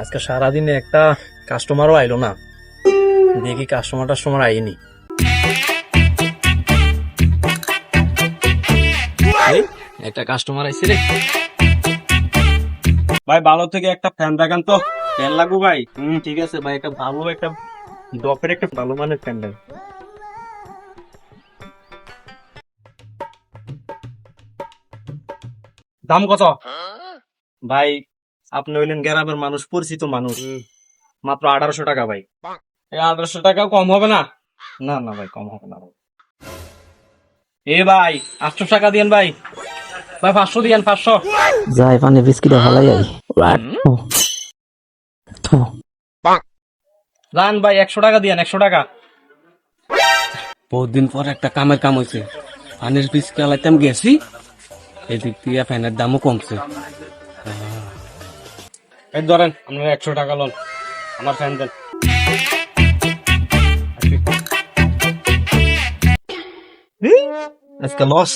আজকে সারাদিনে একটা কাস্টমারও আইলো না। দেখি কাস্টমার টাস্টমার আইনি। একটা কাস্টমার আইছে রে। ভাই ভালো থেকে একটা ফ্যান দেখান তো। ফ্যান লাগবো ভাই? হুম ঠিক আছে ভাই একটা ভালো একটা ডপের একটা ভালো মানের প্যান্ডেল দাম কত? ভাই আপনি হইলেন গ্রামের মানুষ পরিচিত মানুষ। মাত্র আঠারোশো টাকা ভাই। এই আঠারোশো টাকাও কম হবে না? না না ভাই কম হবে না ভাই। এ ভাই আটশো টাকা দিয়েন ভাই। ভাই পাঁচশো দিয়েন পাঁচশো। যাই পানি বিস্কিট ভালাই আই যান ভাই একশো টাকা দিয়েন একশো টাকা। বহুত দিন পর একটা কামের কাম হয়েছে ফানের পিস চালাইতাম গেছি। এদিক দিয়ে ফ্যানের দামও কমছে। এই ধরেন আপনার একশো টাকা লোন আমার ফ্যান দেন আজকে লস